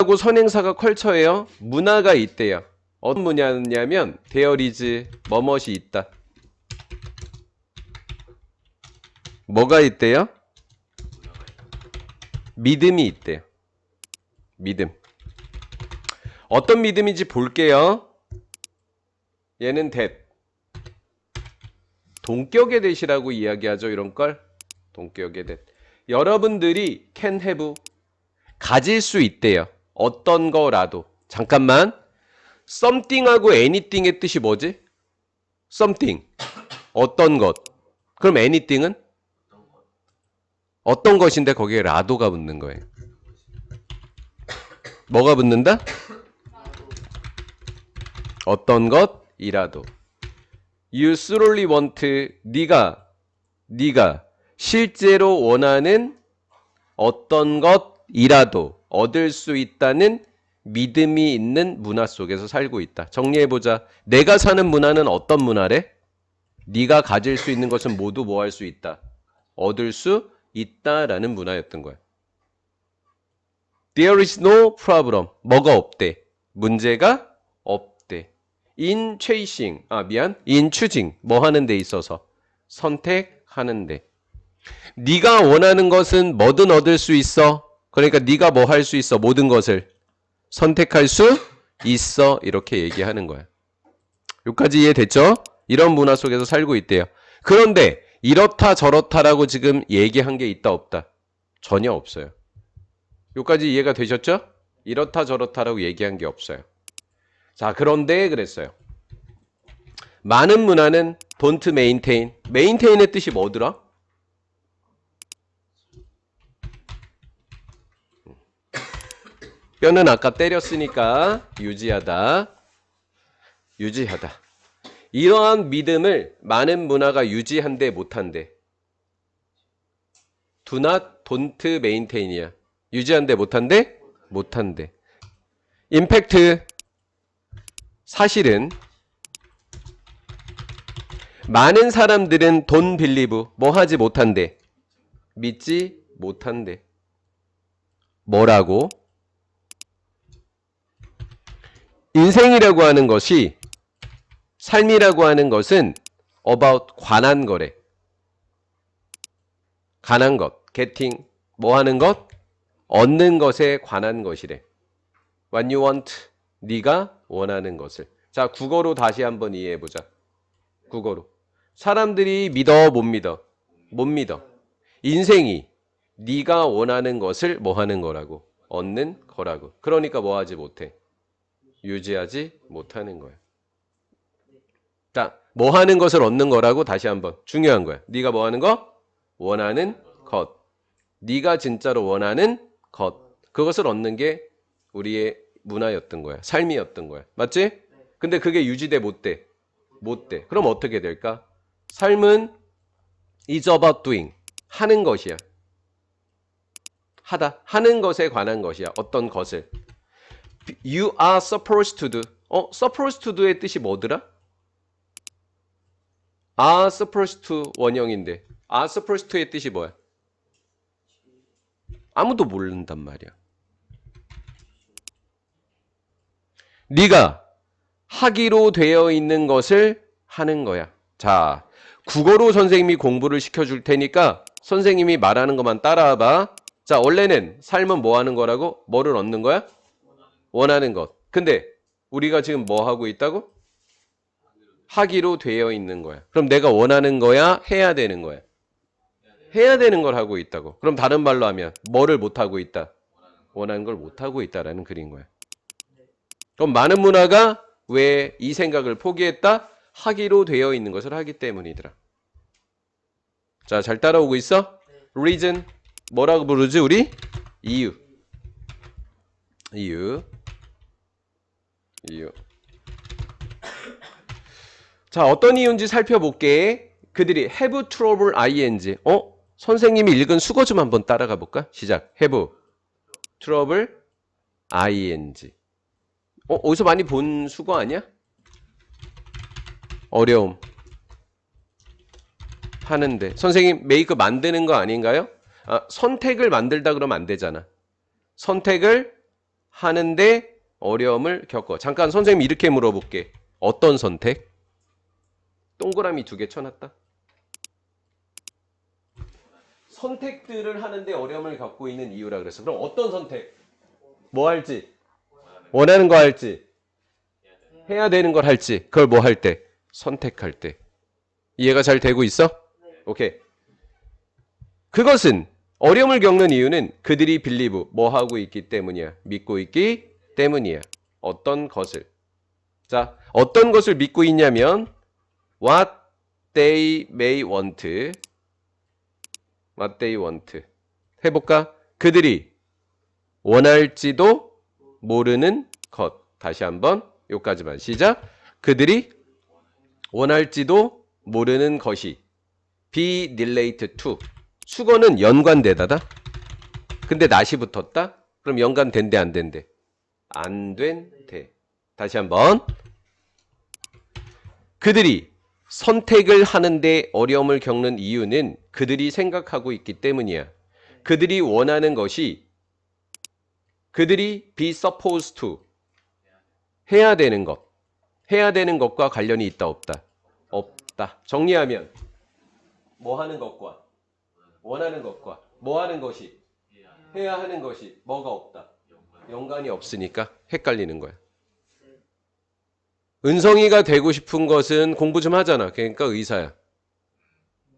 하고 선행사가 컬처예요. 문화가 있대요. 어떤 문화냐면 데어리즈 뭐뭇이 있다. 뭐가 있대요? 믿음이 있대요. 믿음. 어떤 믿음인지 볼게요. 얘는 that. 동격의 대시라고 이야기하죠. 이런 걸. 동격의 that. 여러분들이 can have 가질 수 있대요. 어떤 거라도. 잠깐만. something하고 anything의 뜻이 뭐지? something. 어떤 것. 그럼 anything은 어떤 것인데 거기에 라도가 붙는 거예요. 뭐가 붙는다? 어떤 것이라도. You thoroughly want 네가 네가 실제로 원하는 어떤 것 이라도 얻을 수 있다는 믿음이 있는 문화 속에서 살고 있다. 정리해 보자. 내가 사는 문화는 어떤 문화래? 네가 가질 수 있는 것은 모두 뭐 할 수 있다. 얻을 수 있다라는 문화였던 거야. There is no problem. 뭐가 없대? 문제가 없대. In chasing. 아, 미안. In choosing. 뭐 하는 데 있어서 선택하는 데. 네가 원하는 것은 뭐든 얻을 수 있어. 그러니까 네가 뭐 할 수 있어. 모든 것을 선택할 수 있어. 이렇게 얘기하는 거야. 여기까지 이해됐죠? 이런 문화 속에서 살고 있대요. 그런데 이렇다 저렇다라고 지금 얘기한 게 있다 없다? 전혀 없어요. 여기까지 이해가 되셨죠? 이렇다 저렇다라고 얘기한 게 없어요. 자, 그런데 그랬어요. 많은 문화는 don't maintain. maintain의 뜻이 뭐더라? 뼈는 아까 때렸으니까 유지하다. 유지하다. 이러한 믿음을 많은 문화가 유지한대 못한대. not, don't maintain이야. 유지한대 못한대? 못한대. 임팩트 사실은 많은 사람들은 돈 빌리브 뭐 하지 못한대. 믿지 못한대. 뭐라고? 인생이라고 하는 것이 삶이라고 하는 것은 about 관한 거래. 관한 것, getting 뭐 하는 것? 얻는 것에 관한 것이래. What you want, 네가 원하는 것을. 자, 국어로 다시 한번 이해해 보자. 국어로. 사람들이 믿어 못 믿어? 못 믿어. 인생이 네가 원하는 것을 뭐 하는 거라고? 얻는 거라고. 그러니까 뭐 하지 못해? 유지하지 못하는 거야. 자, 뭐 하는 것을 얻는 거라고 다시 한번 중요한 거야. 네가 뭐 하는 거? 원하는 것. 네가 진짜로 원하는 것. 그것을 얻는 게 우리의 문화였던 거야. 삶이었던 거야. 맞지? 근데 그게 유지돼 못 돼. 못 돼. 그럼 어떻게 될까? 삶은 is about doing. 하는 것이야. 하다. 하는 것에 관한 것이야. 어떤 것을. You are supposed to do. 어, supposed to do의 뜻이 뭐더라? are supposed to 원형인데. are supposed to의 뜻이 뭐야? 아무도 모른단 말이야. 네가 하기로 되어 있는 것을 하는 거야. 자, 국어로 선생님이 공부를 시켜줄 테니까 선생님이 말하는 것만 따라와 봐. 자, 원래는 삶은 뭐 하는 거라고? 뭐를 얻는 거야? 원하는 것. 근데 우리가 지금 뭐 하고 있다고? 하기로 되어 있는 거야. 그럼 내가 원하는 거야? 해야 되는 거야? 해야 되는 걸 하고 있다고. 그럼 다른 말로 하면 뭐를 못 하고 있다? 원하는 걸 못 하고 있다라는 글인 거야. 그럼 많은 문화가 왜 이 생각을 포기했다? 하기로 되어 있는 것을 하기 때문이더라. 자, 잘 따라오고 있어? reason 뭐라고 부르지 우리? 이유. 이유. 이유. 자, 어떤 이유인지 살펴볼게. 그들이 have trouble ing. 어? 선생님이 읽은 수거 좀 한번 따라가 볼까? 시작. have trouble ing. 어, 어디서 많이 본 수거 아니야? 어려움. 하는데. 선생님, 메이크 만드는 거 아닌가요? 아, 선택을 만들다 그러면 안 되잖아. 선택을 하는데 어려움을 겪어. 잠깐 선생님 이렇게 물어볼게. 어떤 선택? 동그라미 두 개 쳐놨다. 선택들을 하는데 어려움을 겪고 있는 이유라 그랬어. 그럼 어떤 선택? 뭐 할지? 원하는 거 할지? 해야 되는 걸 할지? 그걸 뭐 할 때? 선택할 때. 이해가 잘 되고 있어? 오케이. 그것은 어려움을 겪는 이유는 그들이 빌리브 뭐 하고 있기 때문이야. 믿고 있기 때문이야. 어떤 것을. 자, 어떤 것을 믿고 있냐면 what they may want. what they want. 해 볼까? 그들이 원할지도 모르는 것. 다시 한번 요까지만 시작. 그들이 원할지도 모르는 것이 be related to. 수거는 연관되다다. 근데 낫이 붙었다? 그럼 연관된대 안 된대? 안 된 대. 다시 한번. 그들이 선택을 하는데 어려움을 겪는 이유는 그들이 생각하고 있기 때문이야. 그들이 원하는 것이 그들이 be supposed to 해야 되는 것. 해야 되는 것과 관련이 있다 없다. 없다. 정리하면 뭐 하는 것과 원하는 것과 뭐 하는 것이 해야 하는 것이 뭐가 없다. 연관이 없으니까 헷갈리는 거야. 은성이가 되고 싶은 것은 공부 좀 하잖아. 그러니까 의사야.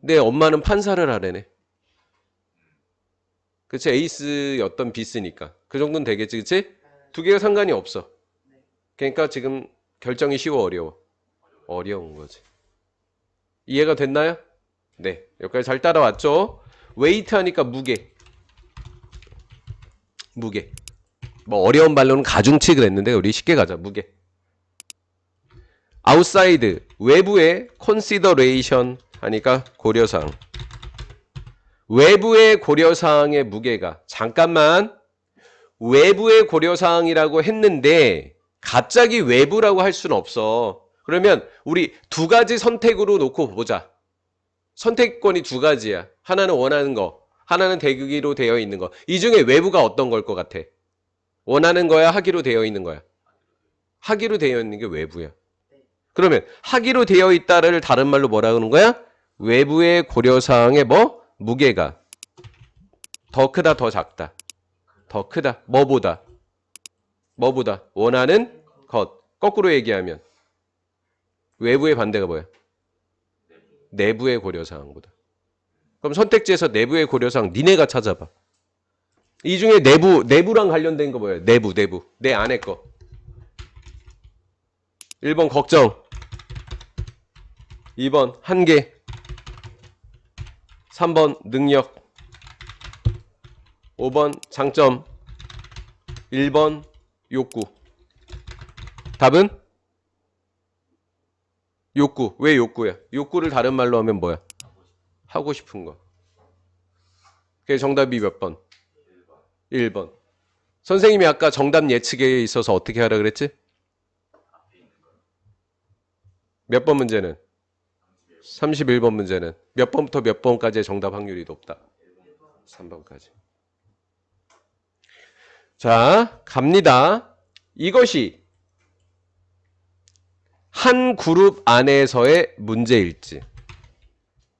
내 엄마는 판사를 하래네. 그치? 에이스였던 비스니까. 그 정도는 되겠지. 그치? 두 개가 상관이 없어. 그러니까 지금 결정이 쉬워 어려워. 어려운 거지. 이해가 됐나요? 네. 여기까지 잘 따라왔죠? 웨이트 하니까 무게. 무게. 뭐 어려운 말로는 가중치 그랬는데 우리 쉽게 가자. 무게. 아웃사이드 외부의 컨시더레이션 하니까 고려사항. 외부의 고려사항의 무게가 잠깐만 외부의 고려사항이라고 했는데 갑자기 외부라고 할 수는 없어. 그러면 우리 두 가지 선택으로 놓고 보자. 선택권이 두 가지야. 하나는 원하는 거, 하나는 대기로 되어 있는 거. 이 중에 외부가 어떤 걸 것 같아? 원하는 거야, 하기로 되어 있는 거야? 하기로 되어 있는 게 외부야. 그러면 하기로 되어 있다를 다른 말로 뭐라 그러는 거야? 외부의 고려사항의 뭐? 무게가 더 크다, 더 작다. 더 크다. 뭐보다? 뭐보다? 원하는 것. 거꾸로 얘기하면 외부의 반대가 뭐야? 내부의 고려사항보다. 그럼 선택지에서 내부의 고려사항 니네가 찾아봐. 이 중에 내부, 내부랑 관련된 거 뭐예요? 내부, 내부. 내 안에 거. 1번 걱정. 2번 한계. 3번 능력. 5번 장점. 1번 욕구. 답은? 욕구. 왜 욕구야? 욕구를 다른 말로 하면 뭐야? 하고 싶은 거. 그게 정답이 몇 번? 1번. 선생님이 아까 정답 예측에 있어서 어떻게 하라 그랬지? 몇 번 문제는? 31번 문제는 몇 번부터 몇 번까지의 정답 확률이 높다? 3번까지. 자, 갑니다. 이것이 한 그룹 안에서의 문제일지.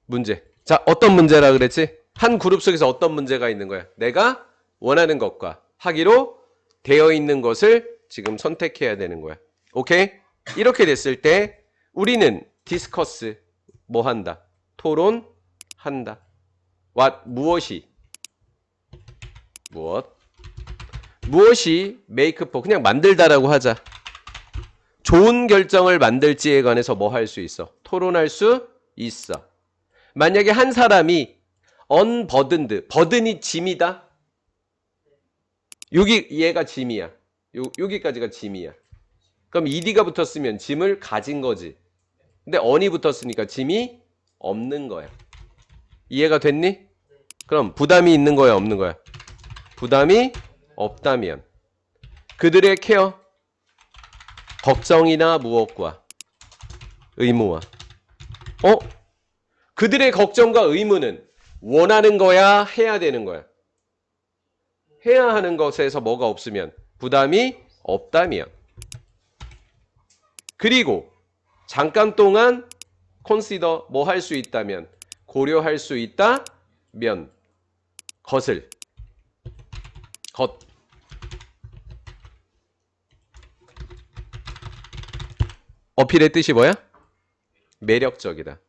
문제. 자, 어떤 문제라 그랬지? 한 그룹 속에서 어떤 문제가 있는 거야? 내가 원하는 것과 하기로 되어 있는 것을 지금 선택해야 되는 거야. 오케이? 이렇게 됐을 때 우리는 디스커스 뭐 한다? 토론한다. what 무엇이 무엇 무엇이 for 그냥 만들다라고 하자. 좋은 결정을 만들지에 관해서 뭐 할 수 있어? 토론할 수 있어. 만약에 한 사람이 unburdened, 버든이 짐이다. 여기 얘가 짐이야. 요, 여기까지가 짐이야. 그럼 ed가 붙었으면 짐을 가진 거지. 근데 on이 붙었으니까 짐이 없는 거야. 이해가 됐니? 그럼 부담이 있는 거야, 없는 거야? 부담이 없다면 그들의 케어 걱정이나 무엇과 의무와 어? 그들의 걱정과 의무는 원하는 거야, 해야 되는 거야? 해야 하는 것에서 뭐가 없으면 부담이 없다면. 그리고 잠깐 동안 consider 뭐 할 수 있다면 고려할 수 있다면 것을 것 어필의 뜻이 뭐야? 매력적이다.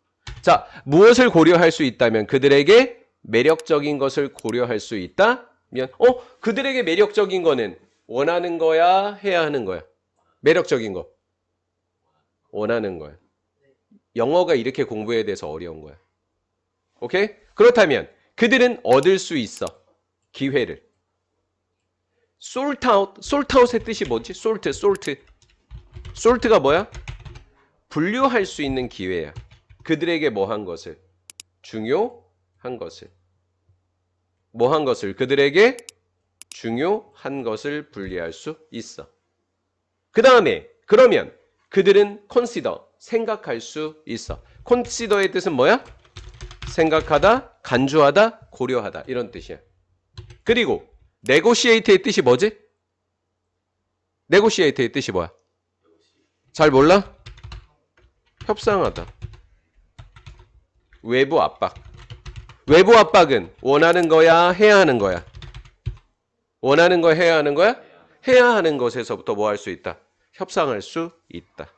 자, 무엇을 고려할 수 있다면 그들에게 매력적인 것을 고려할 수 있다면 어, 그들에게 매력적인 거는 원하는 거야, 해야 하는 거야. 매력적인 거. 원하는 거야. 영어가 이렇게 공부해야 돼서 어려운 거야. 오케이? 그렇다면 그들은 얻을 수 있어. 기회를. sort out의 뜻이 뭐지? sort, sort. sort가 뭐야? 분류할 수 있는 기회야. 그들에게 뭐 한 것을? 중요한 것을. 뭐 한 것을? 그들에게 중요한 것을 분리할 수 있어. 그 다음에, 그러면 그들은 consider, 생각할 수 있어. consider의 뜻은 뭐야? 생각하다, 간주하다, 고려하다. 이런 뜻이야. 그리고 negotiate의 뜻이 뭐지? negotiate의 뜻이 뭐야? 잘 몰라? 협상하다. 외부 압박. 외부 압박은 원하는 거야, 해야 하는 거야? 원하는 거 해야 하는 거야? 해야 하는 것에서부터 뭐 할 수 있다? 협상할 수 있다.